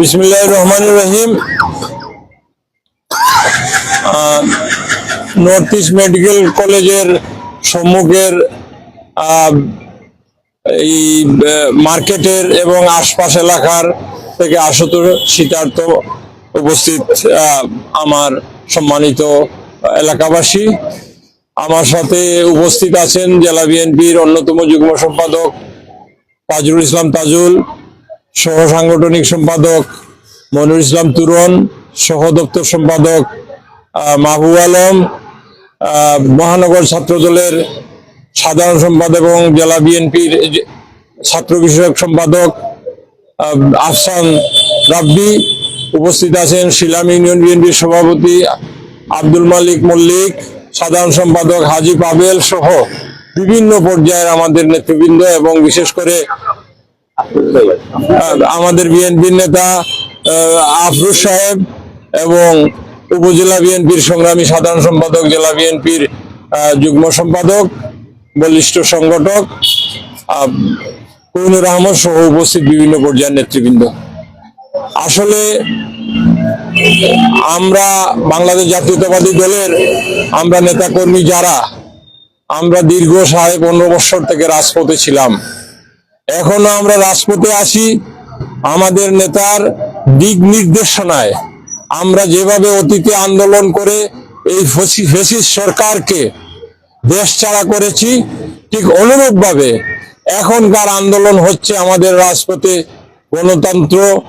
বিসমিল্লাহ রহমান রহিম। নর্থ ইস্ট মেডিকেল কলেজের সম্মুখের এই মার্কেটের এবং আশপাশ এলাকার থেকে আসত শীতার্থ উপস্থিত আমার সম্মানিত এলাকাবাসী। আমার সাথে উপস্থিত আছেন জেলা বিএনপির অন্যতম যুগ্ম সম্পাদক তাজুল ইসলাম তাজুল। সহ সাংগঠনিক সম্পাদক মনির ইসলাম তুরন সহ দপ্তর সম্পাদক আহ, মাহবুব আলম মহানগর ছাত্র দলের সাধারণ সম্পাদক এবং জেলা বিএনপির ছাত্র বিষয়ক সম্পাদক আফসান রাব্বি উপস্থিত আছেন শিলাম ইউনিয়ন বিএনপির সভাপতি আব্দুল মালিক মল্লিক সাধারণ সম্পাদক হাজি পাবেল সহ বিভিন্ন পর্যায়ের আমাদের নেতৃবৃন্দ এবং বিশেষ করে আমাদের বিএনপির নেতা আহ, আফরুজ সাহেব এবং উপজেলা বিএনপির সংগ্রামী সাধারণ সম্পাদক জেলা বিএনপির যুগ্ম সম্পাদক বলিষ্ঠ সংগঠক আহ, কইনুর আহমদ সহ উপস্থিত বিভিন্ন পর্যায়ের নেতৃবৃন্দ। আসলে আমরা বাংলাদেশ জাতীয়তাবাদী দলের আমরা নেতাকর্মী যারা আমরা দীর্ঘ সাড়ে পনেরো বছর থেকে রাজপথে ছিলাম। এখনও আমরা রাজপথে আসি। আমাদের নেতার দিক নির্দেশনায় আমরা যেভাবে অতীতে আন্দোলন করে এই ফসি- ফেসিস্ট সরকারকে দেশ ছাড়া করেছি, ঠিক অনুরূপভাবে এখনকার আন্দোলন হচ্ছে আমাদের রাজপথে গণতন্ত্র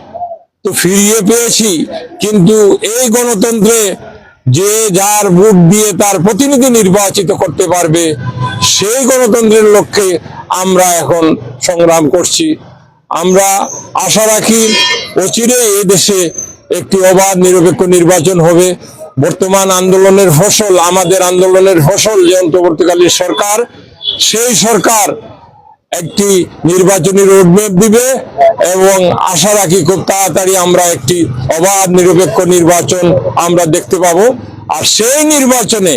তো ফিরিয়ে পেয়েছি। কিন্তু এই গণতন্ত্রে যে যার ভোট দিয়ে তার প্রতিনিধি নির্বাচিত করতে পারবে, সেই গণতন্ত্রের লক্ষ্যে আমরা এখন সংগ্রাম করছি। আমরা আশা রাখি অচিরে এই দেশে একটি অবাধ নিরপেক্ষ নির্বাচন হবে। বর্তমান আন্দোলনের ফসল, আমাদের আন্দোলনের ফসল যে অন্তর্বর্তীকালীন সরকার, সেই সরকার একটি নির্বাচনী রোডম্যাপ দিবে এবং আশা রাখি খুব তাড়াতাড়ি আমরা একটি অবাধ নিরপেক্ষ নির্বাচন আমরা দেখতে পাবো। আর সেই নির্বাচনে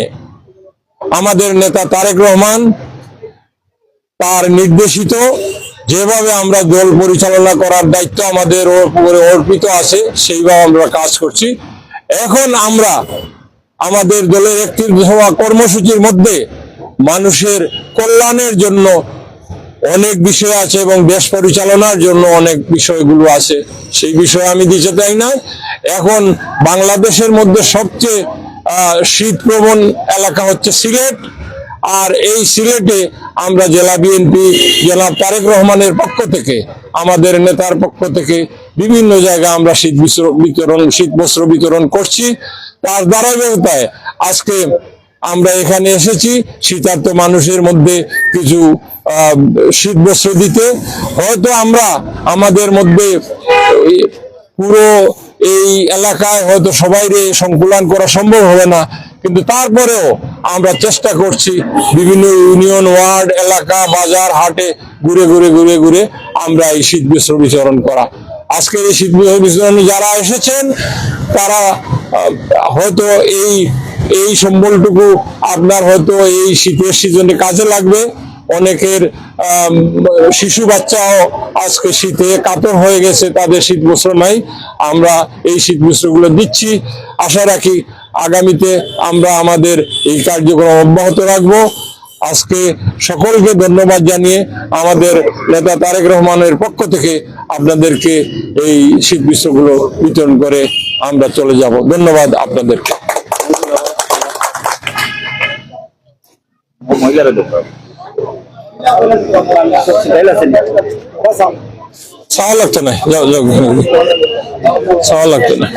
আমাদের নেতা তারেক রহমান তার নির্দেশিত যেভাবে আমরা দল পরিচালনা করার দায়িত্ব আমাদের অর্পিত আছে, সেইভাবে আমরা কাজ করছি। এখন আমরা আমাদের দলের একটি সভা কর্মসূচির মধ্যে মানুষের কল্যাণের জন্য অনেক বিষয় আছে এবং দেশ পরিচালনার জন্য অনেক বিষয়গুলো আছে। সেই বিষয়ে আমি দিতে চাই না। এখন বাংলাদেশের মধ্যে সবচেয়ে শীতপ্রবণ এলাকা হচ্ছে সিলেট। আর এই সিলেটে আমরা জেলা বিএনপি জনাব তারেক রহমানের পক্ষ থেকে, আমাদের নেতার পক্ষ থেকে বিভিন্ন জায়গায় আমরা শীত বিতরণ, শীত বস্ত্র বিতরণ করছি। তার ধারাবাহিকতায় আজকে আমরা এখানে এসেছি। শীতার্থ মানুষের মধ্যে কিছু শীত বস্ত্র দিতে। হয়তো আমরা আমাদের মধ্যে পুরো এই এলাকায় হয়তো সবাইরে সংকুলন করা সম্ভব হবে না। কিন্তু তারপরেও আমরা চেষ্টা করছি বিভিন্ন ইউনিয়ন, ওয়ার্ড, এলাকা, বাজার, হাটে ঘুরে ঘুরে ঘুরে ঘুরে আমরা এই শীত বস্ত্র বিতরণ করা। আজকের এই শীত বিতরণে যারা এসেছেন, তারা হয়তো এই এই সম্বলটুকু আপনার হয়তো এই শীতের সিজনে কাজে লাগবে। অনেকের শিশু বাচ্চাও আজকে শীতে কাতর হয়ে গেছে, তাদের শীত বস্ত্র নাই। আমরা এই শীত বস্ত্রগুলো দিচ্ছি। আশা রাখি আগামীতে আমরা আমাদের এই কার্যক্রম অব্যাহত রাখব। আজকে সকলকে ধন্যবাদ জানিয়ে আমাদের নেতা তারেক রহমানের পক্ষ থেকে আপনাদেরকে এই শীত বস্ত্রগুলো বিতরণ করে আমরা চলে যাব। ধন্যবাদ আপনাদেরকে। মহিলারা ঢোকা চাওয়া লাগতো না যাও যাও চাওয়া লাগতো না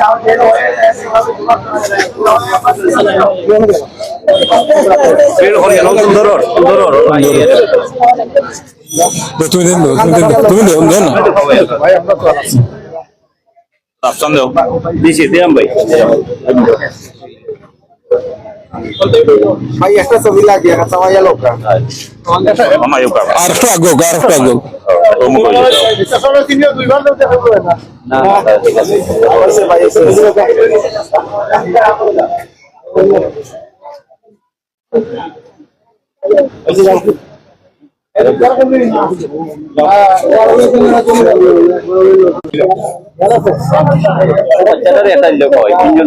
নতুন ধরো ধরো তো তুমি দিন দাও, তুমি দিন দাও, তুমি দাও, দাও না রাফসান দেও দিছি দিলাম ভাই Ya loca. মামা ইউ কাবা আর একটু আগে আর একটু আগে একটা লোক হয় তিনজন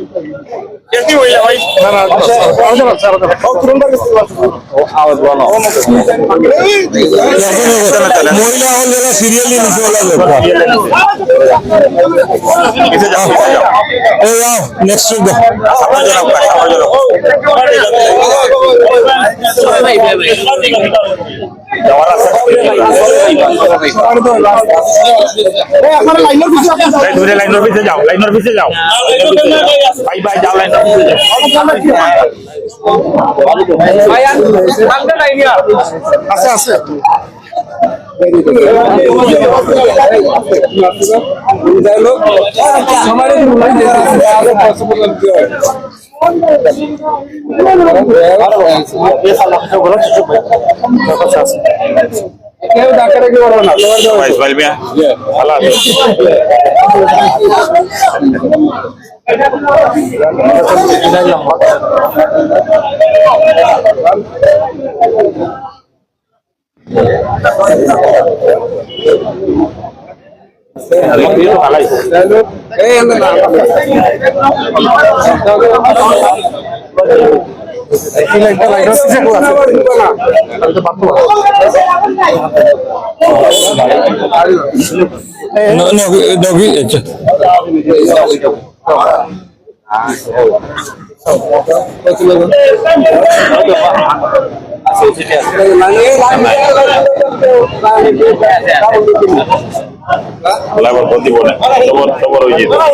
মহিলা হল যারা সিরিয়ালি নিচে পিছে যাও এই যাও নেক্সট যাও যাওয়ার আছে ধরে লাইনের পিছে যাও লাইনের পিছে যাও ভাই ভাই যাও পিছে যাও আছে আছে কেউ ডাক্তারে কি বলো না। ইসমাইল মিয়া ভালো আছো না। নগি আচ্ছা আবার বন্দি বলে খবর খবর হয়ে যেত হ্যাঁ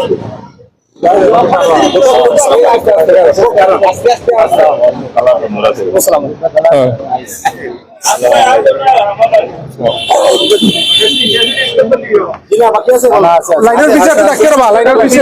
লাইনের পিছিয়ে ডাক্তার বা লাইনের পিছে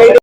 ಐದು